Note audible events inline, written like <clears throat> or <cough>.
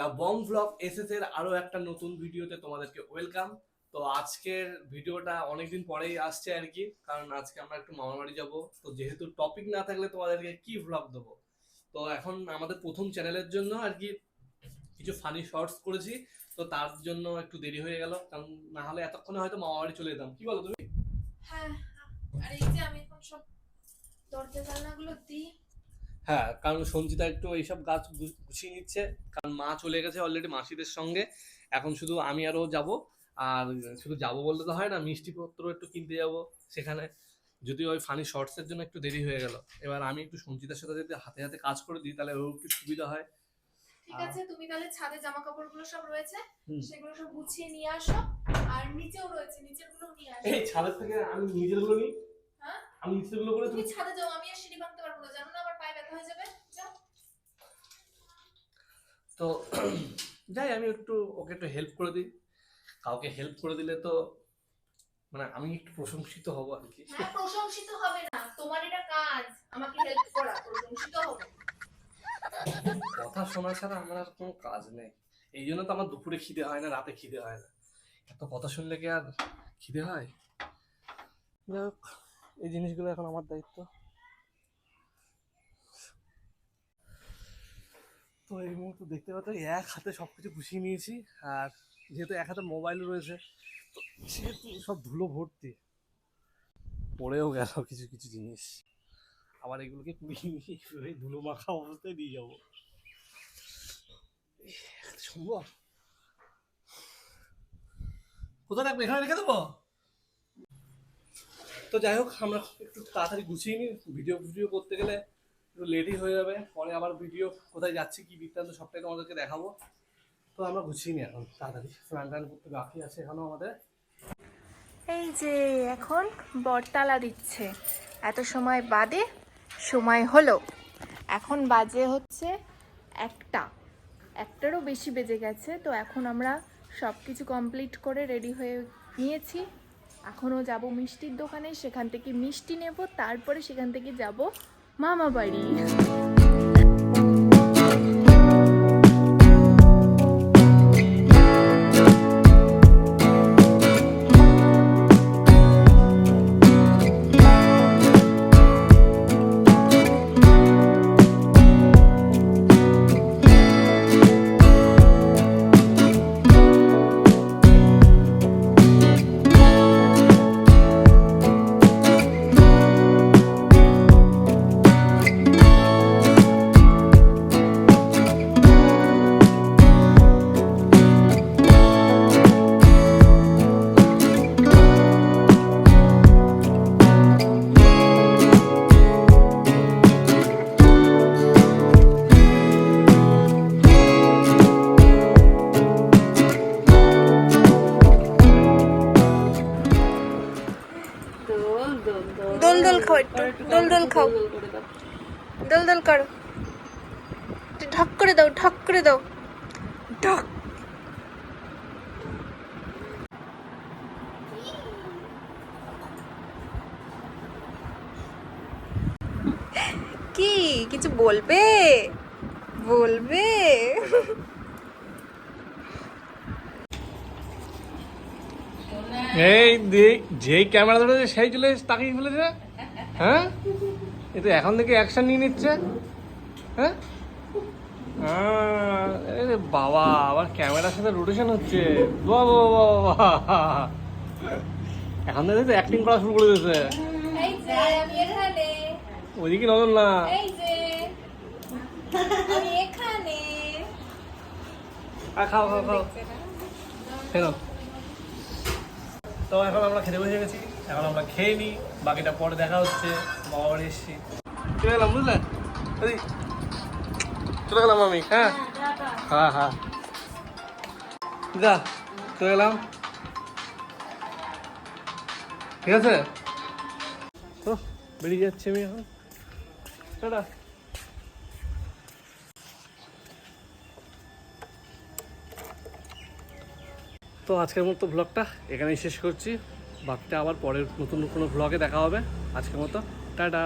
The Bong vlog SS এর আরও একটা নতুন ভিডিওতে তোমাদেরকে ওয়েলকাম তো আজকের ভিডিওটা অনেকদিন পরেই আসছে আর কি, কারণ আজকে আমরা একটু মামার যাব। তো যেহেতু টপিক না থাকলে তোমাদেরকে কি ভ্লগ দেবো? তো এখন আমাদের প্রথম চ্যানেলের জন্য আর কি কিছু ফানি শর্টস করেছি। তো তার জন্য একটু দেরি হয়ে গেল, কারণ না হলে এতক্ষণে হয়তো মামা চলে যেতাম। কি বলো তুমি? হ্যাঁ। আর এই যে আমি এখন সব দরজা জানলাগুলো দিই হ্যাঁ কারণ সঞ্চিতা একটু এইসব গাছ গুছিয়ে নিচ্ছে। কারণ মা চলে গেছে অলরেডি মাসিদের সঙ্গে। এখন শুধু আমি আরও যাব। আর শুধু যাব বললে তো হয় না মিষ্টিপত্র একটু কিনতে যাব সেখানে। যদিও ওই ফানি শর্টসের জন্য একটু দেরি হয়ে গেল। এবার আমি একটু সঞ্চিতার সাথে যদি হাতে হাতে কাজ করে দিই তাহলে ওর একটু সুবিধা হয়। ঠিক আছে তুমি তাহলে ছাদে জামা কাপড়গুলো সব রয়েছে। সেগুলো সব গুছিয়ে নিয়ে আসো। আর নিচেও রয়েছে নিচেরগুলো নিয়ে আসো। এই ছাদের থেকে আমি নিজেরগুলো নিই? হ্যাঁ? আমি নিজেরগুলো করে তুমি ছাদে যাও আমি আর সিঁড়ি ভাঙতে পারব না জানো না? হয়ে যাবে যাও। তো <clears throat> যাই আমি একটু ওকে একটু হেল্প করে দিই। কাউকে হেল্প করে দিলে তো মানে আমি একটু প্রশংসিত হব আর কি। হ্যাঁ প্রশংসিত হবে না। তোমার এটা কাজ। আমাকে হেল্প করা প্রশংসিত হবে। কথা শোনা ছাড়া আমার আর কোনো কাজ নেই। এই জন্য তো আমার দুপুরে খিদে হয় না রাতে খিদে হয় না। এত কথা শুনলে কি আর খিদে হয়? যাই হোক এই জিনিসগুলো এখন আমার দায়িত্ব। তো এই মুহূর্তে দেখতে পাচ্ছ এক হাতে সব কিছু গুছিয়ে নিয়েছি, আর যেহেতু এক হাতে মোবাইল রয়েছে, তো সেহেতু সব ধুলো ভর্তি। পড়েও গেল কিছু কিছু জিনিস। আবার এগুলোকে কুড়িয়ে নিয়ে এই ধুলো মাখা অবস্থায় দিয়ে যাব। সম্ভব? কোথায় রাখব? এখানে রেখে দেবো? তো যাই হোক, আমরা একটু তাড়াতাড়ি গুছিয়ে নিই ভিডিও ভিডিও করতে গেলে একটু লেটই হয়ে যাবে, পরে আবার ভিডিও কোথায় যাচ্ছে, কি বৃত্তান্ত, সবটাই তোমাদেরকে দেখাবো। তো আমরা গুছিয়ে নিই এখন, তাড়াতাড়ি। স্নান টান করতে বাকি আছে এখনও আমাদের। এই যে এখন বরতালা দিচ্ছে। এত সময় বাদে সময় হলো। এখন বাজে হচ্ছে একটা। একটারও বেশি বেজে গেছে, তো এখন আমরা সব কিছু কমপ্লিট করে রেডি হয়ে নিয়েছি। এখনও যাব মিষ্টির দোকানে, সেখান থেকে মিষ্টি নেব, তারপরে সেখান থেকে যাব মামা বাড়ি দোল খাও। দোল দোল করো ঢক করে দাও ঢক করে দাও। ঢক। কি? কিছু বলবে? বলবে? এই যেই ক্যামেরা ধরেছে সেই চলে তাকিয়ে ফেলেছে? হ্যাঁ? এ তো এখন থেকে অ্যাকশন নিয়ে নিচ্ছে। হ্যাঁ? বাবা আবার ক্যামেরার সাথে রোটেশন হচ্ছে। বাবা বাবা বাবা এখন থেকে তো অ্যাক্টিং করা শুরু করে দিয়েছে। ওইদিকে নজর না। খাও খাও খাও। নাও। তো এখন আমরা খেতে বসে গেছি। এখন আমরা খেয়ে নিই বাকিটা পরে দেখা হচ্ছে বাবা বাড়ি এসছি। চলে গেলাম বুঝলে? এই, চলে গেলাম আমি হ্যাঁ? হ্যাঁ হ্যাঁ। যা চলে গেলাম। ঠিক আছে? তো বেরিয়ে যাচ্ছি আমি এখন। টাটা। তো আজকের মতো ব্লগটা এখানেই শেষ করছি। বাকিটা আবার পরের নতুন কোনো ব্লগে দেখা হবে। আজকের মতো টাটা।